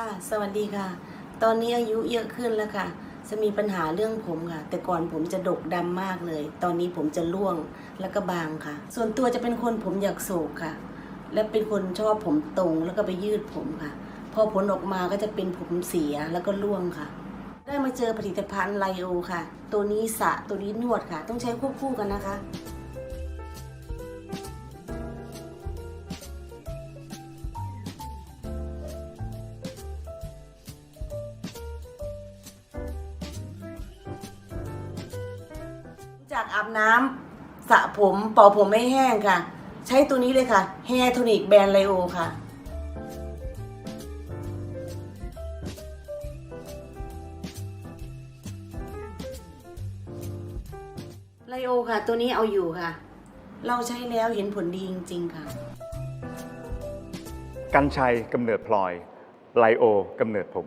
ค่ะ สวัสดีค่ะ ตอนนี้อายุเยอะขึ้นแล้วค่ะ จะมีปัญหาเรื่องผมค่ะ แต่ก่อนผมจะดกดำมากเลย ตอนนี้ผมจะร่วงแล้วก็บางค่ะ ส่วนตัวจะเป็นคนผมอยากโศกค่ะ และเป็นคนชอบผมตรงแล้วก็ไปยืดผมค่ะ พอผลออกมาก็จะเป็นผมเสียแล้วก็ร่วงค่ะ ได้มาเจอผลิตภัณฑ์ไลโอค่ะ ตัวนี้สะตัวนี้นวดค่ะ ต้องใช้ควบคู่กันนะคะ จากอาบน้ำสระผมเป่าผมไม่แห้งค่ะ ใช้ตัวนี้เลยค่ะ Hair Tonic แบรนด์ไลโอค่ะไลโอค่ะ ตัวนี้เอาอยู่ค่ะ เราใช้แล้วเห็นผลดีจริง ๆ ค่ะ กันชัยกำเนิดพลอย ไลโอกำเนิดผม